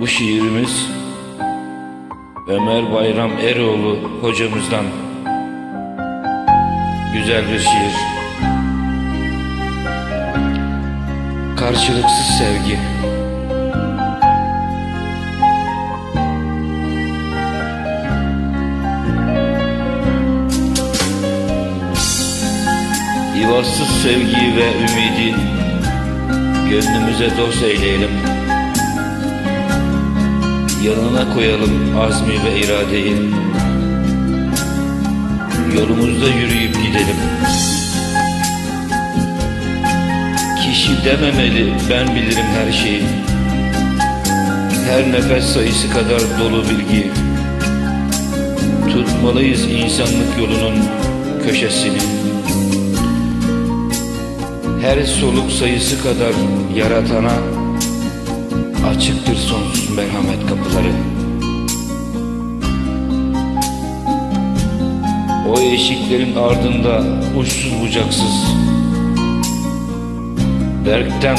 Bu şiirimiz Ömer Bayram Eroğlu hocamızdan güzel bir şiir. Karşılıksız sevgi. İvarsız sevgiyi ve ümidi gönlümüze dost eyleyelim. Yanına koyalım azmi ve iradeyi. Yolumuzda yürüyüp gidelim. Kişi dememeli ben bilirim her şeyi. Her nefes sayısı kadar dolu bilgi. Tutmalıyız insanlık yolunun köşesini. Her soluk sayısı kadar yaratana açıktır sonsuz merhamet kapıları. O eşiklerin ardında uçsuz bucaksız, Berk'ten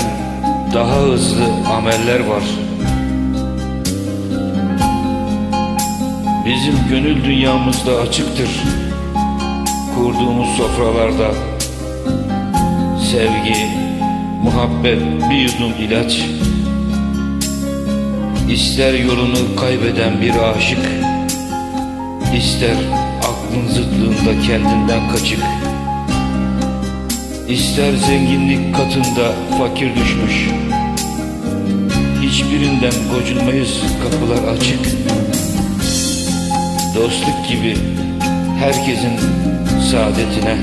daha hızlı ameller var. Bizim gönül dünyamızda açıktır, kurduğumuz sofralarda sevgi, muhabbet bir yudum ilaç. İster yolunu kaybeden bir aşık, ister aklın zıtlığında kendinden kaçık. İster zenginlik katında fakir düşmüş. Hiçbirinden gocunmayız kapılar açık. Dostluk gibi herkesin saadetine